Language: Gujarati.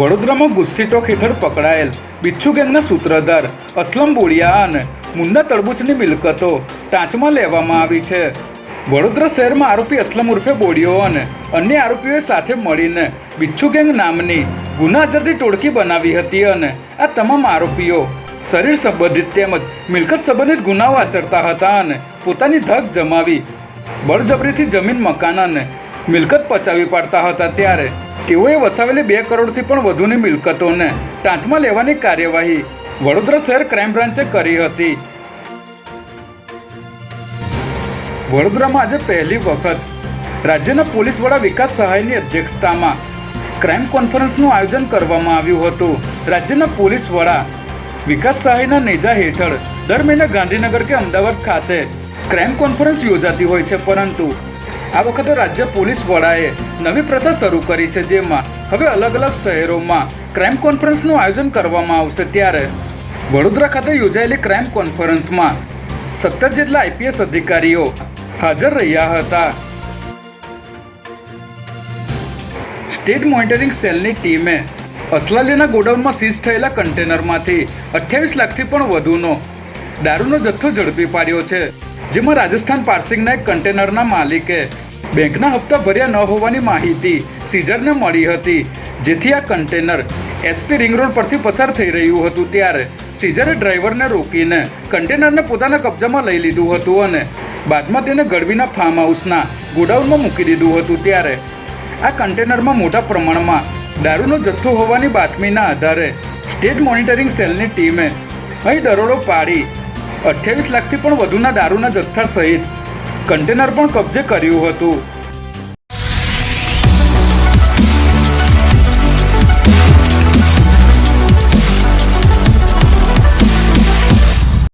વડોદરામાં ગુસ્સીટોક હેઠળ પકડાયેલ બિચ્છુ ગેંગના સૂત્રધાર, અસલમ બોડિયા અને મુન્ના તડબૂચની મિલકતો ટાંચમાં લેવામાં આવી છે. વડોદરા શહેરમાં આરોપી અસલમ ઉર્ફે બોડિયો અને અન્ય આરોપીઓએ સાથે મળીને બિચ્છુ ગેંગ નામની ગુનાજરથી ટોળકી બનાવી હતી અને આ તમામ આરોપીઓ શરીર સંબંધિત તેમજ મિલકત સંબંધિત ગુનાઓ આચરતા હતા અને પોતાની ધક જમાવી બળજબરીથી જમીન, મકાન અને મિલકત પચાવી પાડતા હતા. ત્યારે તેઓએ વસાવેલી બે કરોડથી પણ વધુની મિલકતોને ટાંચમાં લેવાની કાર્યવાહી વડોદરા શહેર ક્રાઇમ બ્રાન્ચે કરી હતી. વડોદરામાં આજે પહેલી વખત રાજ્યના પોલીસ વડા વિકાસ સહાયની અધ્યક્ષતામાં ક્રાઇમ કોન્ફરન્સનું આયોજન કરવામાં આવ્યું હતું. રાજ્યના પોલીસ વડા વિકાસ સહાયના નેજા હેઠળ દર મહિને ગાંધીનગર કે અમદાવાદ ખાતે ક્રાઇમ કોન્ફરન્સ યોજાતી હોય છે, પરંતુ આ વખતે રાજ્ય પોલીસ વડાએ નવી પ્રથા શરૂ કરી છે જેમાં હવે અલગ અલગ શહેરોમાં ક્રાઇમ કોન્ફરન્સનું આયોજન કરવામાં આવશે ત્યારે. વડોદરા ખાતે યોજાયેલી ક્રાઇમ કોન્ફરન્સમાં સત્તર જેટલા આઈપીએસ અધિકારીઓ હાજર રહ્યા હતા. સ્ટેટ મોનિટરિંગ સેલની ટીમે અસલાલીના ગોડાઉનમાં સીઝ થયેલા કન્ટેનરમાંથી અઠ્યાવીસ લાખથી પણ વધુનો દારૂનો જથ્થો ઝડપી પાડ્યો છે. જેમાં રાજસ્થાન પાર્સિંગના એક કન્ટેનરના માલિકે બેંકના હપ્તા ભર્યા ન હોવાની માહિતી સીઝરને મળી હતી. જેથી આ કન્ટેનર એસપી રિંગ રોડ પરથી પસાર થઈ રહ્યું હતું ત્યારે સીઝરે ડ્રાઈવરને રોકીને કન્ટેનરને પોતાના કબજામાં લઈ લીધું હતું અને બાદમાં તેને ગળવીના ફાર્મ હાઉસના ગોડાઉનમાં મૂકી દીધું હતું ત્યારે આ કન્ટેનરમાં મોટા પ્રમાણમાં દારૂનો જથ્થો હોવાની બાતમીના આધારે સ્ટેટ મોનિટરિંગ સેલની ટીમે અહીં દરોડો પાડી અઠ્યાવીસ લાખથી પણ વધુના દારૂના જથ્થા સહિત કન્ટેનર પણ કબજે કર્યું હતું.